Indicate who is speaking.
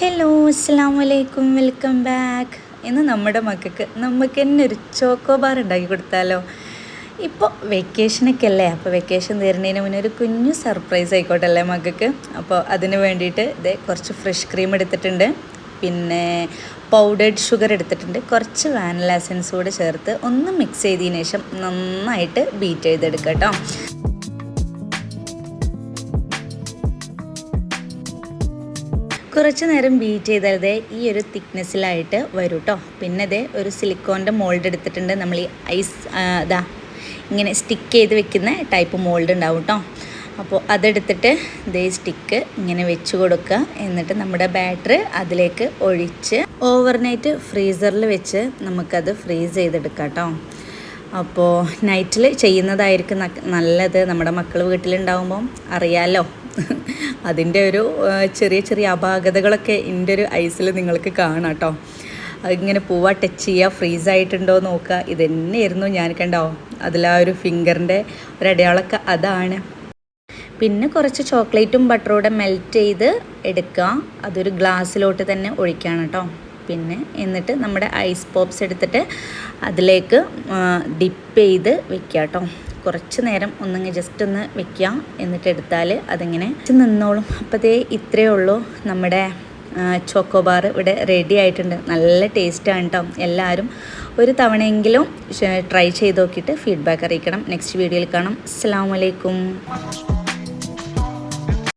Speaker 1: Hello അസ്സാം വലൈക്കും welcome back ഇന്ന് നമ്മുടെ മക്കൾക്ക് നമുക്ക് തന്നെ ഒരു ചോക്കോ ബാർ ഉണ്ടാക്കി കൊടുത്താലോ? ഇപ്പോൾ വെക്കേഷനൊക്കെ അല്ലേ? അപ്പോൾ വെക്കേഷൻ തീരുന്നതിന് മുന്നേ ഒരു കുഞ്ഞു സർപ്രൈസ് ആയിക്കോട്ടെ അല്ലേ മക്കൾക്ക്? അപ്പോൾ അതിന് വേണ്ടിയിട്ട് ഇതേ കുറച്ച് ഫ്രഷ് ക്രീം എടുത്തിട്ടുണ്ട്. പിന്നെ പൗഡേഡ് ഷുഗർ എടുത്തിട്ടുണ്ട്. കുറച്ച് വാനില എസൻസ് കൂടെ ചേർത്ത് ഒന്ന് മിക്സ് ചെയ്തതിന് ശേഷം നന്നായിട്ട് ബീറ്റ് ചെയ്തെടുക്കാം കേട്ടോ. കുറച്ച് നേരം ബീറ്റ് ചെയ്താലതേ ഈ ഒരു തിക്നെസ്സിലായിട്ട് വരും കേട്ടോ പിന്നെ ഇത് ഒരു സിലിക്കോണിന്റെ മോൾഡ് എടുത്തിട്ടുണ്ട്. നമ്മൾ ഈ ഐസ് ഇതാ ഇങ്ങനെ സ്റ്റിക്ക് ചെയ്ത് വെക്കുന്ന ടൈപ്പ് മോൾഡ് ഉണ്ടാവും കേട്ടോ അപ്പോൾ അതെടുത്തിട്ട് ഇതേ സ്റ്റിക്ക് ഇങ്ങനെ വെച്ച് കൊടുക്കുക എന്നിട്ട് നമ്മുടെ ബാറ്ററി അതിലേക്ക് ഒഴിച്ച് ഓവർനൈറ്റ് ഫ്രീസറിൽ വെച്ച് നമുക്കത് ഫ്രീസ് ചെയ്തെടുക്കാം കേട്ടോ അപ്പോൾ നൈറ്റിൽ ചെയ്യുന്നതായിരിക്കും നല്ലത്. നമ്മുടെ മക്കൾ വീട്ടിലുണ്ടാകുമ്പം അറിയാലോ. അതിന്റെ ഒരു ചെറിയ ചെറിയ അപാകതകളൊക്കെ എന്റെ ഒരു ഐസിൽ നിങ്ങൾക്ക് കാണാം കേട്ടോ. അതിങ്ങനെ പോവാ ടച്ച് ചെയ്യുക ഫ്രീസ് ആയിട്ടുണ്ടോ നോക്കുക ഇതന്നെയായിരുന്നു ഞാൻ കണ്ടോ. അതിൽ ആ ഒരു ഫിംഗറിന്റെ ഒരടയാളമൊക്കെ അതാണ്. പിന്നെ കുറച്ച് ചോക്ലേറ്റും ബട്ടറൂടെ മെൽറ്റ് ചെയ്ത് എടുക്കുക അതൊരു ഗ്ലാസ്സിലോട്ട് തന്നെ ഒഴിക്കുകയാണ് കേട്ടോ. പിന്നെ എന്നിട്ട് നമ്മുടെ ഐസ് പോപ്സ് എടുത്തിട്ട് അതിലേക്ക് ഡിപ്പ് ചെയ്ത് വെക്കുക കേട്ടോ. കുറച്ച് നേരം ഒന്നിങ്ങനെ ജസ്റ്റ് ഒന്ന് വെക്കുക എന്നിട്ട് എടുത്താൽ അതിങ്ങനെ നിന്നോളും. അപ്പോഴത്തേ ഇത്രയേ ഉള്ളൂ. നമ്മുടെ ചോക്കോബാർ ഇവിടെ റെഡി ആയിട്ടുണ്ട്. നല്ല ടേസ്റ്റാണ് കേട്ടോ എല്ലാവരും ഒരു തവണയെങ്കിലും ട്രൈ ചെയ്ത് നോക്കിയിട്ട് ഫീഡ്ബാക്ക് അറിയിക്കണം. നെക്സ്റ്റ് വീഡിയോയിൽ കാണാം. അസ്സാം വലൈക്കും